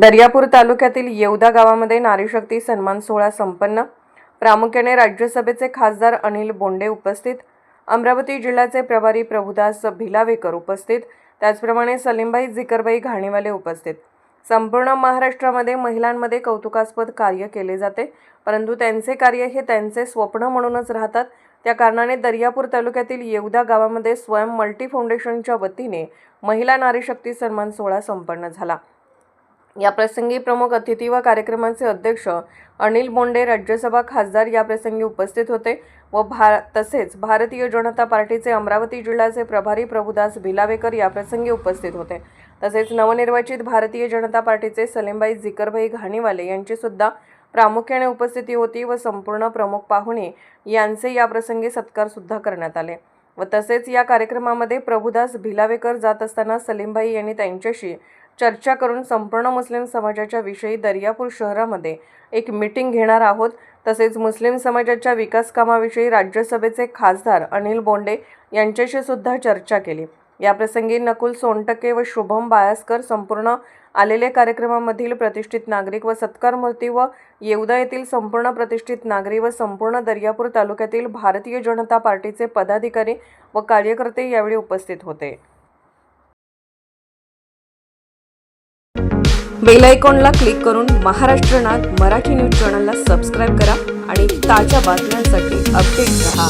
दर्यापूर तालुक्यातील येवदा गावामध्ये नारीशक्ती सन्मान सोहळा संपन्न. प्रामुख्याने राज्यसभेचे खासदार अनिल बोंडे उपस्थित. अमरावती जिल्ह्याचे प्रभारी प्रभुदास भिलावेकर उपस्थित. त्याचप्रमाणे सलीमबाई जिकरबाई घाणीवाले उपस्थित. संपूर्ण महाराष्ट्रामध्ये महिलांमध्ये कौतुकास्पद कार्य केले जाते. परंतु त्यांचे कार्य हे त्यांचे स्वप्न म्हणूनच राहतात. त्या कारणाने दर्यापूर तालुक्यातील येवदा गावामध्ये स्वयं मल्टी फाउंडेशनच्या वतीने महिला नारीशक्ती सन्मान सोहळा संपन्न झाला. या प्रसंगी प्रमुख अतिथी व कार्यक्रमाचे अध्यक्ष अनिल बोंडे राज्यसभा खासदार या प्रसंगी उपस्थित होते व भा तसेच भारतीय जनता पार्टीचे अमरावती जिल्ह्याचे प्रभारी प्रभुदास भिलावेकर या प्रसंगी उपस्थित होते. तसेच नवनिर्वाचित भारतीय जनता पार्टीचे सलीमबाई जिकरभाई घाणीवाले यांचीसुद्धा प्रामुख्याने उपस्थिती होती व संपूर्ण प्रमुख पाहुणे यांचे या प्रसंगी करण्यात आले. व तसेच या कार्यक्रमामध्ये प्रभुदास भिलावेकर जात असताना सलीमबाई यांनी त्यांच्याशी चर्चा करून संपूर्ण मुस्लिम समाजाच्या विषयी दर्यापूर शहरामध्ये एक मीटिंग घेणार आहोत. तसेच मुस्लिम समाजाच्या विकास कामाविषयी राज्यसभेचे खासदार अनिल बोंडे यांच्याशी सुद्धा चर्चा केली. याप्रसंगी नकुल सोनटके व शुभम बायासकर संपूर्ण आलेले कार्यक्रमामधील प्रतिष्ठित नागरिक व सत्कार मूर्ती व येवदा येथील संपूर्ण प्रतिष्ठित नागरी व संपूर्ण दर्यापूर तालुक्यातील भारतीय जनता पार्टीचे पदाधिकारी व कार्यकर्ते यावेळी उपस्थित होते. बेल आयकॉनला क्लिक करून महाराष्ट्र नाद मराठी न्यूज चॅनलला सबस्क्राईब करा आणि ताज्या बातम्यांसाठी अपडेट रहा.